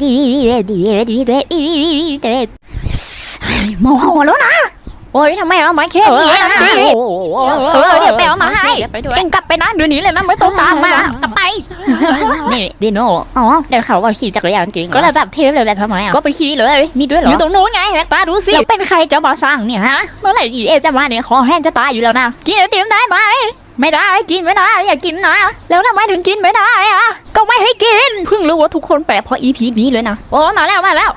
ดีดีดีดีดีดีดีโมโหแล้วนะ โอ้ยทำไมเอามาแค่นี้นะเออเดี๋ยวไปเอามาให้เองกลับไปนะเดี๋ยวนี้เลยนะไม่ต้องตามมากลับไป นี่ดิโน่อ๋อเดี๋ยวเขาว่าขี่จักรยานจริง ก็ระดับเทพเลยแหละทำไมอะก็ไปขี่เลยมีด้วยเหรอ อยู่ตรงนู้นไงแม็กตาดูสิแล้วเป็นใครจะมาสร้างเนี่ยฮะ เมื่อไหร่อีเอจะมาเนี่ยคอแห้งจะตายอยู่แล้วนะ กินไอติมได้ไหมไม่ได้กินไม่ได้ อย่ากินนะ แล้วทำไมถึงกินไม่ได้อะ ก็ไม่ให้กิน เพิ่งรู้ว่าทุกคนแปลกเพราะ EP นี้เลยนะ โอ้มาแล้วมาแล้ว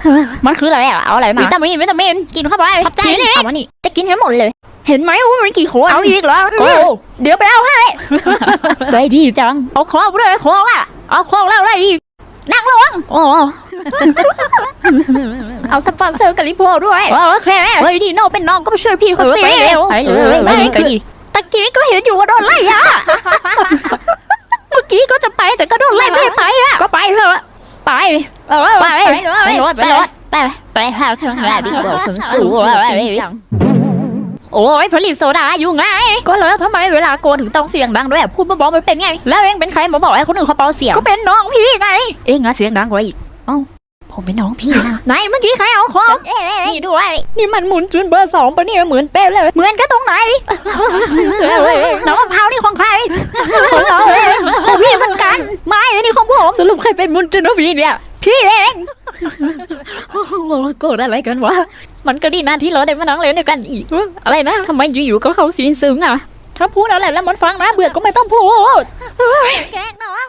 มันคืออะไรอะ เอาอะไรมาวิตามินวิตามินกินเข้าไปขอบใจเอามานี่ จะกินให้หมดเลย เห็นไหมว่ามันกี่ขวดเอาอีกเหรอโอ้เดี๋ยวไปเอาให้ ใจดีจัง เอาของไปเลยของอะ เอาของแล้วอะไรอีกนั่งลงโอ้เอาสปอนเซอร์กับลิโพด้วยโอเคเฮ้ยดีโน่เป็นน้องก็ไปช่วยพี่เขาสิไปเร็วไปเลยไปเลยไปดิตะกี้ก็เห็นอยู่ว่าโดนไล่อะเมื่อกี้ก็จะไปแต่ก็โดน ไล่ไม่ให้ไปอะก็ไปเถอะไปเออไปไปรถไปรถไปไปหาทางไหนดีกว่าผมสู้จังโอ้ยผลิตโซดาอยู่ไง ก็แล้วทำไมเวลาโกนถึงต้องเสียงดังด้วยพูดมาบอกมันเป็นไง แล้วเองเป็นใครมาบอกให้คนอื่นเขาเป่าเสียง ก็เป็นน้องพี่ไง เองอะเสียงดังกว่าอีกเอ้าผมเป็นน้องพี่นะไหนเมื่อกี้ใครเอาของนี่ด้วยนี่มันหมุนจุนเบอร์สองปะเนี่ยเหมือนเป๊ะเลย เหมือนกันตรงไหนน้องมะพร้า สรุปใครเป็นมุนจินวีเนี่ย พี่เองโกรธอะไรกันวะ มันก็ดีนะที่เราได้มานั่งเล่นด้วยกันอีก อะไรนะทำไมอยู่ๆก็เขาสีซึ้งอะ ถ้าพูดอะไรแล้วมันฟังนะ เบื่อก็ไม่ต้องพูดแกล้งน้อง